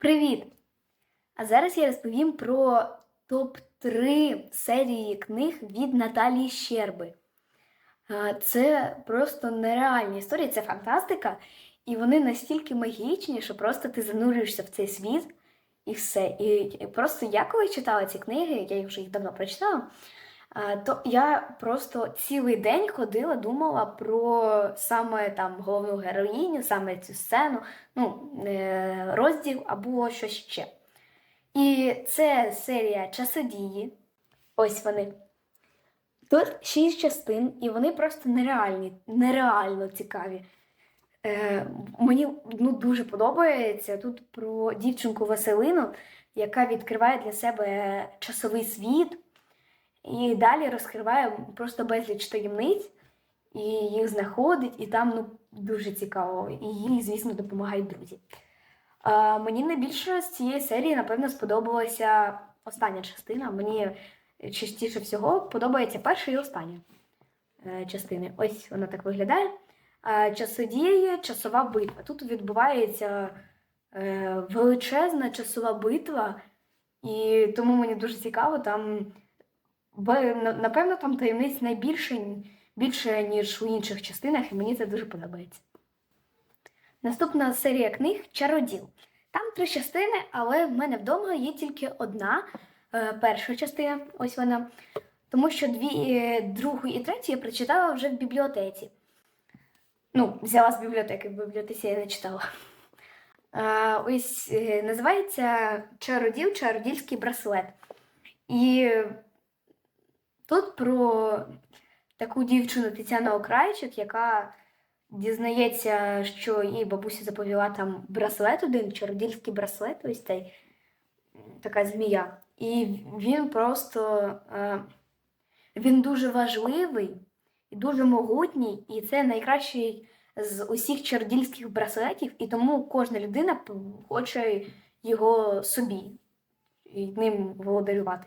Привіт! А зараз я розповім про топ-3 серії книг від Наталії Щерби. Це просто нереальні історії, це фантастика, і вони настільки магічні, що просто ти занурюєшся в цей світ і все. І просто я коли читала ці книги, я їх вже їх давно прочитала, то я просто цілий день ходила, думала про саме там головну героїню, саме цю сцену, ну, е, розділ або щось ще. І це серія часодії. Ось вони. Тут шість частин, і вони просто нереальні, нереально цікаві. Е, мені ну, дуже подобається тут про дівчинку Василину, яка відкриває для себе часовий світ, і далі розкриває просто безліч таємниць, і їх знаходить, і там ну, дуже цікаво. І їй, звісно, допомагають друзі. Мені найбільше з цієї серії, напевно, сподобалася остання частина. Мені частіше всього подобається перша і остання е, частини. Ось вона так виглядає. А, часодії, часова битва. Тут відбувається е, величезна часова битва, і тому мені дуже цікаво. Там, напевно, там таємниць найбільше більше, ніж у інших частинах, і мені це дуже подобається. Наступна серія книг Чароділ. Там три частини, але в мене вдома є тільки одна е, перша частина, ось вона. Тому що дві, е, другу і третю я прочитала вже в бібліотеці. Ну, взяла з бібліотеки, в бібліотеці я не читала. Е, ось називається Чароділ, чародільський браслет. І тут про таку дівчину Тетяну Окрайчик, яка дізнається, що їй бабуся заповіла там браслет один, чародільський браслет, ось цей така змія. І він просто е, він дуже важливий і дуже могутній, і це найкращий з усіх чародільських браслетів, і тому кожна людина хоче його собі і ним володарювати.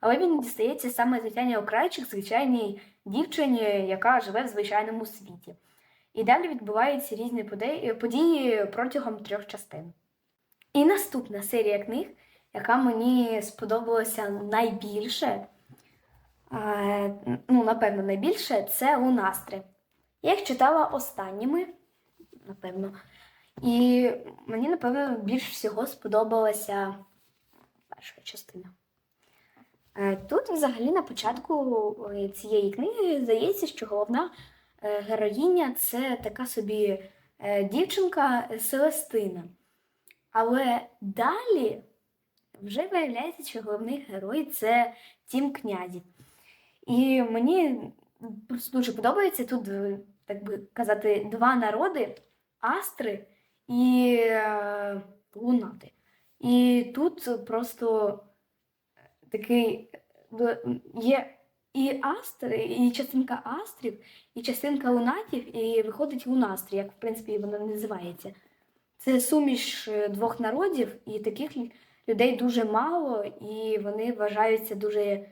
Але він дістається саме Тетяні Окрайчик, звичайній дівчині, яка живе в звичайному світі. І далі відбуваються різні події протягом трьох частин. І наступна серія книг, яка мені сподобалася найбільше, е, ну, напевно, найбільше, це Лунастри. Я їх читала останніми, напевно. І мені, напевно, більш всього сподобалася перша частина. Е, Тут, взагалі, на початку е, цієї книги здається, що головна е, героїня це така собі е, дівчинка Селестина. Але далі вже виявляється, що головний герой це Тім Князів. І мені просто дуже подобається тут, е, так би казати, два народи Астри і е, Лунати. І тут просто такий е, є і астри, і частинка астрів, і частинка лунатів, і виходить лунастрі, як в принципі воно називається. Це суміш е, двох народів, і таких людей дуже мало, і вони вважаються дуже, е,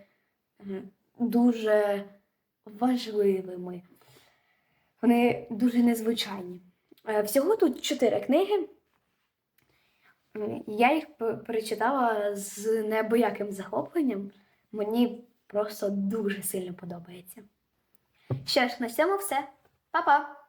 дуже важливими. Вони дуже незвичайні. Е, Всього тут чотири книги. Я їх перечитала з неабияким захопленням. Мені просто дуже сильно подобається. Що ж, на цьому все. Па-па!